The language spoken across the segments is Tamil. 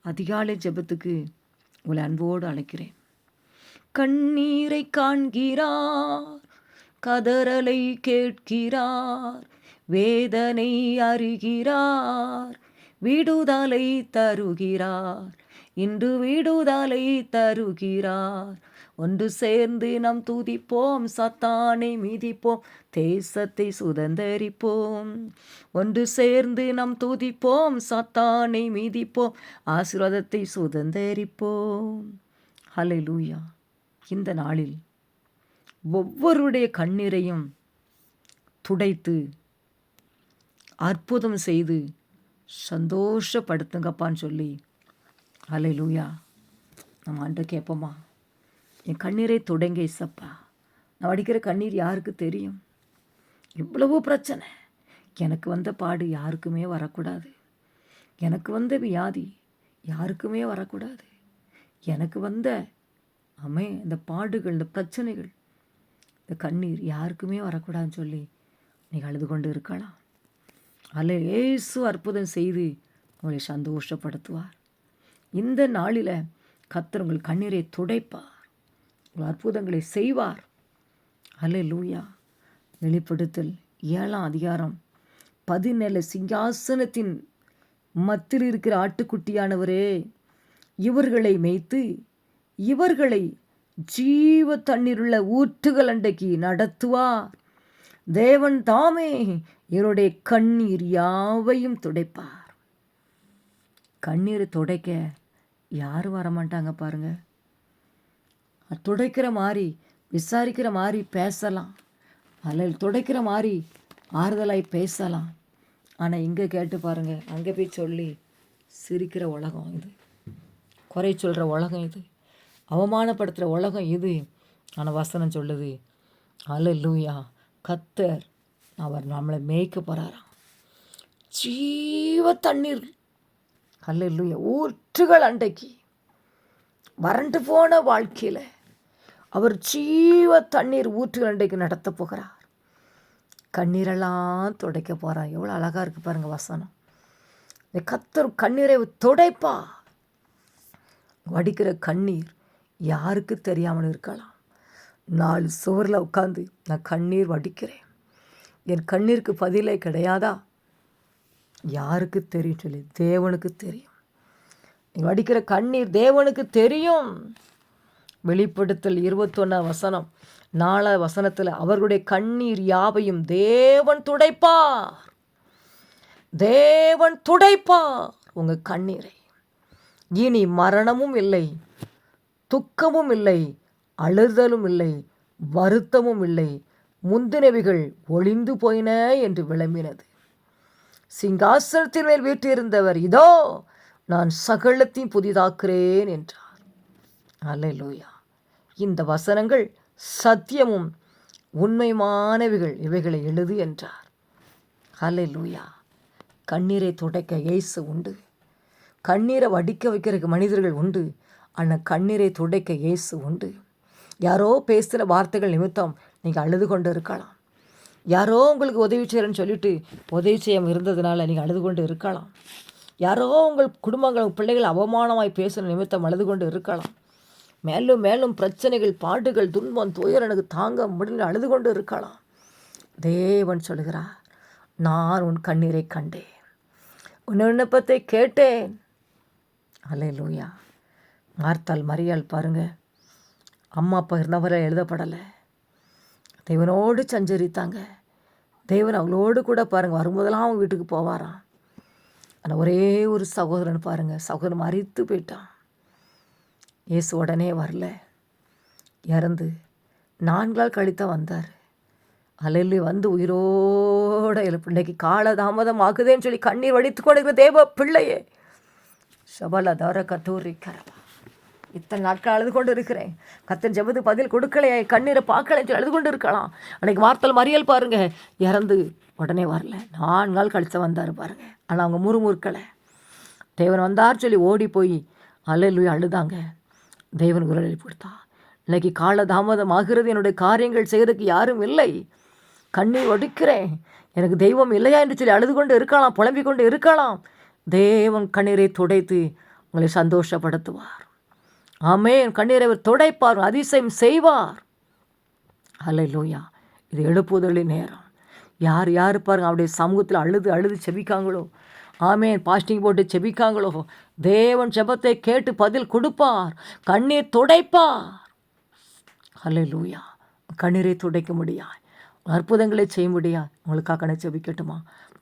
அதிகாலை ஜெபத்துக்கு உங்களை அன்போடு அழைக்கிறேன். கண்ணீரை காண்கிறார் கதறலை கேட்கிறார் வேதனை அறிகிறார் விடுதலை தருகிறார் இன்று விடுதலை தருகிறார். ஒன்று சேர்ந்து நாம் துதிப்போம் சத்தானை மிதிப்போம் தேசத்தை சுதந்தரிப்போம். ஒன்று சேர்ந்து நாம் துதிப்போம் சத்தானை மிதிப்போம் ஆசீர்வாதத்தை சுதந்தரிப்போம். லூயா இந்த நாளில் ஒவ்வொருடைய கண்ணீரையும் துடைத்து அற்புதம் செய்து சந்தோஷப்படுத்துங்கப்பான்னு சொல்லி ஹalleluya. நம்ம ஆண்டு கேட்போமா? என் கண்ணீரை தொடங்க இசப்பா நான் வடிக்கிற கண்ணீர் யாருக்கு தெரியும்? இவ்வளவோ பிரச்சனை. எனக்கு வந்த பாடு யாருக்குமே வரக்கூடாது. எனக்கு வந்த வியாதி யாருக்குமே வரக்கூடாது. எனக்கு வந்த அமே இந்த பாடுகள் இந்த பிரச்சனைகள் இந்த கண்ணீர் யாருக்குமே வரக்கூடாதுன்னு சொல்லி நீ அழுது கொண்டு இருக்கலாம். அதில் ஏசு அற்புதம் செய்து உங்களை சந்தோஷப்படுத்துவார். இந்த நாளில் கத்தர் உங்கள் கண்ணீரை துடைப்பார். அற்புதங்களை செய்வார். அல்ல லூயா வெளிப்படுத்தல் ஏழாம் அதிகாரம் பதினேழு. சிங்காசனத்தின் மத்தில் இருக்கிற ஆட்டுக்குட்டியானவரே இவர்களை மேய்த்து இவர்களை ஜீவ தண்ணீருள்ள ஊற்றுகள் அண்டைக்கு நடத்துவார். தேவன் தாமே இவருடைய கண்ணீர் யாவையும் துடைப்பார். கண்ணீரை துடைக்க யாரும் வரமாட்டாங்க பாருங்கள் துடைக்கிற மாதிரி விசாரிக்கிற மாதிரி பேசலாம். அல்ல துடைக்கிற மாதிரி ஆறுதலாய் பேசலாம். ஆனால் இங்கே கேட்டு பாருங்கள் அங்கே போய் சொல்லி சிரிக்கிற உலகம் இது. குறை சொல்கிற உலகம் இது. அவமானப்படுத்துகிற உலகம் இது. ஆனால் வசனம் சொல்லுது அல்ல லூயா கத்தர் அவர் நம்மளை மேய்க்க போகிறாராம் ஜீவ தண்ணீர். அல்ல லூயா ஊற்றுகள் அண்டைக்கு வறண்டு போன வாழ்க்கையில் அவர் ஜீவ தண்ணீர் ஊற்றுகள் அண்டைக்கு நடத்த போகிறார். கண்ணீரெல்லாம் துடைக்க போகிறார் எவ்வளோ அழகாக இருக்குது பாருங்கள் வசனம். இந்த கத்தர் கண்ணீரை துடைப்பா வடிக்கிற கண்ணீர் யாருக்கு தெரியாமல் இருக்கலாம். நாலு சுவரில் உட்காந்து நான் கண்ணீர் வடிக்கிறேன். என் கண்ணீருக்கு பதிலே கிடையாதா? யாருக்கு தெரியும் சொல்லி? தேவனுக்கு தெரியும். நீ வடிக்கிற கண்ணீர் தேவனுக்கு தெரியும். வெளிப்படுத்தல் இருபத்தொன்னாம் வசனம். நாலா வசனத்தில் அவர்களுடைய கண்ணீர் யாவையும் தேவன் துடைப்பார். தேவன் துடைப்பார் உங்கள் கண்ணீரை. இனி மரணமும் இல்லை துக்கமும் இல்லை அழுதலும் இல்லை வருத்தமும் இல்லை. முந்தினவைகள் ஒளிந்து போயின என்று விளம்பினது. சிங்காசனத்தின் மேல் வீட்டிருந்தவர் இதோ நான் சகலத்தையும் புதிதாக்குறேன் என்றார். அல்லேலூயா. இந்த வசனங்கள் சத்தியமும் உண்மைமானவைகள். இவைகளை எழுது என்றார். அல்லேலூயா. கண்ணீரை துடைக்க இயேசு உண்டு. கண்ணீரை வடிக்க வைக்கிறதுக்கு மனிதர்கள் உண்டு. ஆனால் கண்ணீரை துடைக்க இயேசு உண்டு. யாரோ பேசுகிற வார்த்தைகள் நிமித்தம் நீங்கள் அழுது கொண்டு இருக்கலாம். யாரோ உங்களுக்கு உதவி செய்கிறேன்னு சொல்லிட்டு உதவி செய்யாமல் இருந்ததுனால நீங்கள் அழுது கொண்டு இருக்கலாம். யாரோ உங்கள் குடும்பங்கள் பிள்ளைகள் அவமானமாய் பேசுகிற நிமித்தம் அழுது கொண்டு இருக்கலாம். மேலும் மேலும் பிரச்சனைகள் பாடுகள் துன்பம் துயர் எனக்கு தாங்க முடியல அழுது கொண்டு இருக்கலாம். தேவன் சொல்கிறார் நான் உன் கண்ணீரை கண்டேன் உன் விண்ணப்பத்தை கேட்டேன். அலே லூயா மார்த்தால் மரியாள் பாருங்க அம்மா அப்பா இருந்தவரை எழுதப்படலை. தேவனோடு சஞ்சரித்தாங்க. தேவன் அவளோடு கூட பாருங்கள் வரும்போதெல்லாம் அவங்க வீட்டுக்கு போவாராம். ஆனால் ஒரே ஒரு சகோதரன் பாருங்கள் சகோதரன் மறித்து போயிட்டான். இயேசு உடனே வரல. இறந்து நான்கால் கழித்தா வந்தார். அலையில வந்து உயிரோட எழுப்பு. இன்னைக்கு கால தாமதம் ஆகுதேன்னு சொல்லி கண்ணீர் வடித்து கொண்டிருக்கிற தேவ பிள்ளையே. சபல தர கத்தூரி கரவா. இத்தனை நாட்கள் அழுது கொண்டு இருக்கிறேன் கத்தன் ஜெபது பதில் கொடுக்கலையே? கண்ணீரை பார்க்கலைன்னு சொல்லி அழுது கொண்டு இருக்கலாம் அன்னைக்கு வார்த்தை மறியல் பாருங்க. இறந்து உடனே வரல. நான்கு நாள் கழித்து வந்தார் பாருங்க. ஆனால் அவங்க முறுமுறுக்கலை. தேவன் வந்தார் சொல்லி ஓடி போய் அலையிலுய் அழுதாங்க. தேவன் குரலில் கொடுத்தார் இன்னைக்கு கால தாமதம் ஆகிறது என்னுடைய காரியங்கள் செய்யறதுக்கு யாரும் இல்லை. கண்ணீர் ஒடிக்கிறேன். எனக்கு தெய்வம் இல்லையா என்று சொல்லி அழுது கொண்டு இருக்கலாம் புலம்பிக் கொண்டு இருக்கலாம். தேவன் கண்ணீரை துடைத்து உங்களை சந்தோஷப்படுத்துவார். ஆமென். கண்ணீரை அவர் துடைப்பார் அதிசயம் செய்வார். அல்ல லோயா இது எழுப்புதலின் நேரம். யார் யார் பாருங்க அவருடைய சமூகத்தில் அழுது அழுது செபிக்காங்களோ? ஆமேன். பாஸ்டிங் போட்டு செபிக்காங்களோ? தேவன் செபத்தை கேட்டு பதில் கொடுப்பார். கண்ணீர் துடைப்பார். லூயா கண்ணீரை துடைக்க முடியா அற்புதங்களை செய்ய முடியா உங்களுக்காக நான் செபிக்கட்டுமா?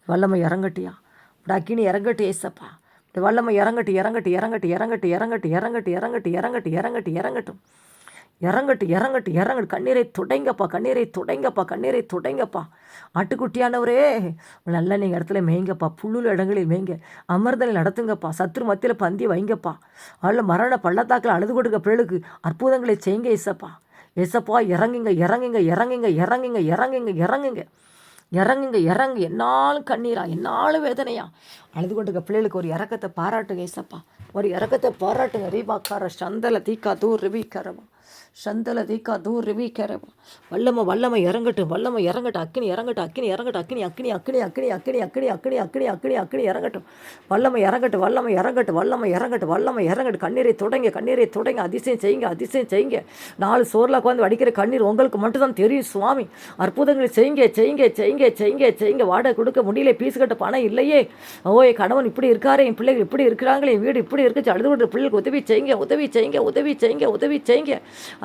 வல்லமை இறங்கட்டியா? டக்கினி இறங்கட்டு ஏசப்பா. வல்லமை இறங்கட்டு இறங்கட்டு இறங்கட்டு இறங்கட்டு இறங்கட்டு இறங்கட்டு இறங்கட்டு இறங்கட்டு இறங்கட்டு இறங்கட்டும் இறங்கட்டு இறங்கட்டு இறங்கட்டு. கண்ணீரை துடைங்கப்பா கண்ணீரை துடைங்கப்பா கண்ணீரை துடைங்கப்பா. ஆட்டுக்குட்டியானவரே நல்ல நீங்கள் இடத்துல மேய்ங்கப்பா. புல்லுள்ள இடங்களில் மேய்ங்க. அமர்தலை நடத்துங்கப்பா. சத்ரு மத்தியில் பந்தி வைங்கப்பா. அதில் மரண பள்ளத்தாக்கில் அழுது கொடுக்க பிள்ளைகளுக்கு அற்புதங்களை செய்யுங்க ஏசப்பா. இசப்பா இறங்குங்க இறங்குங்க இறங்குங்க இறங்குங்க இறங்குங்க இறங்குங்க. இறங்குங்க இறங்கு. என்னாலும் கண்ணீரா என்னாலும் வேதனையா. அழுது கொண்டிருக்க பிள்ளைகளுக்கு ஒரு இறக்கத்தை பாராட்டுங்க ஏசப்பா. ஒரு இறக்கத்தை பாராட்டுங்க. ரீபாக்கார சந்தல தீக்கா தூர் ரிவிக்கரமா சந்தல தீக்கா தூர் ரிவிக்கரமா வல்லமை வல்லமை இறங்கட்டும் வல்லமை இறங்கட்டும் அக்கினி இறங்கட்டும் அக்கினி இறங்கட்டும் அக்கினி அக்கினி அக்கினி அக்கினி அக்கினி அக்கினி அக்கினி அக்கினி அக்கினி அக்கினி இறங்கட்டும். வல்லமை இறங்கட்டும் வல்லமை இறங்கட்டும் வல்லமை இறங்கட்டும் வல்லமை இறங்கட்டும். கண்ணீரை தொடங்க கண்ணீரை தொடங்க அதிசயம் செய்யுங்க அதிசயம் செய்யுங்க. நாலு சோரில் உட்காந்து வடிக்கிற கண்ணீர் உங்களுக்கு மட்டும்தான் தெரியும் சுவாமி. அற்புதங்களை செய்யுங்க செய்யுங்க செய்யுங்க செய்யுங்க செய்யுங்க. வாடகை கொடுக்க முடியல பீஸ் கட்ட பணம் இல்லையே. ஓ என் கணவன் இப்படி இருக்காரு என் பிள்ளைகள் இப்படி இருக்கிறாங்களே என் வீடு இப்படி இருக்கு அழுது விடுற பிள்ளைகளுக்கு உதவி செய்யுங்க உதவி செய்யுங்க உதவி செய்யுங்க உதவி செய்யுங்க.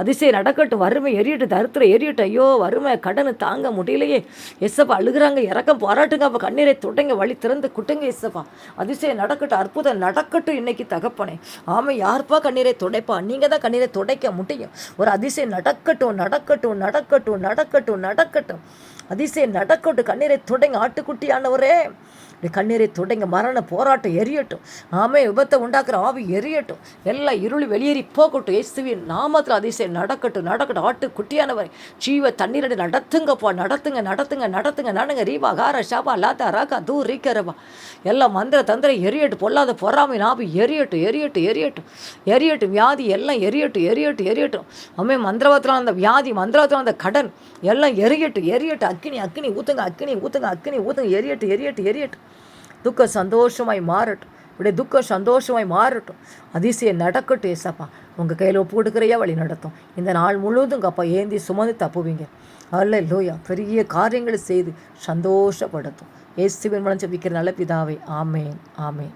அதிசயம் நடக்கட்டும் வறுமை எரியட்டும் தருத்திரம் எரியட்டும் ஐயோ வறுமை கடன் தாங்க முடியலையே. எஸ்ஸப்பா அழுகுறாங்க இறக்கம் பாராட்டுங்க அப்போ கண்ணீரை தொடங்க வழி திறந்து குட்டுங்க எஸ்ஸப்பா அதிசயம் நடக்கட்டும் அற்புதம் நடக்கட்டும் இன்னைக்கு தகப்பனே. ஆமாம் யார்ப்பா கண்ணீரை துடைப்பா? நீங்கள் தான் கண்ணீரை துடைக்க முடியும். ஒரு அதிசயம் நடக்கட்டும் நடக்கட்டும் நடக்கட்டும் நடக்கட்டும் நடக்கட்டும். அதிசயம் நடக்கட்டும் கண்ணீரை தொடங்க ஆட்டுக்குட்டியானவரே. கண்ணீரை தொடங்க மரண போராட்டம் எரியட்டும் ஆமே விபத்தை உண்டாக்குற ஆவி எரியட்டும் எல்லாம் இருளி வெளியேறி போகட்டும். இயேசுவின் நாமத்தில் அதிசயம் நடக்கட்டும் நடக்கட்டும். ஆட்டு குட்டியானவர் ஜீவ தண்ணீரடி நடத்துங்கப்பா நடத்துங்க நடத்துங்க நடத்துங்க. நடங்க ரீவா கார ஷாபா லாத்தா ராக்கா தூ ரீக்கரவா எல்லாம் மந்திர தந்திரம் எரியட்டு பொல்லாத பொறாமை நாபி எரியட்டும் எரியட்டும் எரியட்டும் எரியட்டும் வியாதி எல்லாம் எரியட்டும் எரியட்டும் எரியட்டும் அம்மே மந்திரவத்தில் அந்த வியாதி மந்திரவத்தில் அந்த கடன் எல்லாம் எரியட்டும் எரியட்டும் அக்கினி அக்கினி ஊத்துங்க அக்கினி ஊத்துங்க அக்கினி ஊத்துங்க. எரியட்டும் எரியட்டும் எரியட்டும் துக்கம் சந்தோஷமாய் மாறட்டும். இப்படி துக்கம் சந்தோஷமாய் மாறட்டும் அதிசயம் நடக்கட்டும் ஏசப்பா உங்கள் கையில் ஒப்பு கொடுக்குறையா வழி நடத்தும் இந்த நாள் முழுவதும் அப்பா ஏந்தி சுமந்து தப்புவீங்க அல்ல லோயா பெரிய காரியங்களை செய்து சந்தோஷப்படுத்தும் இயேசுவின் மூலம் ஜெபிக்கிற நல்ல பிதாவே ஆமேன் ஆமேன்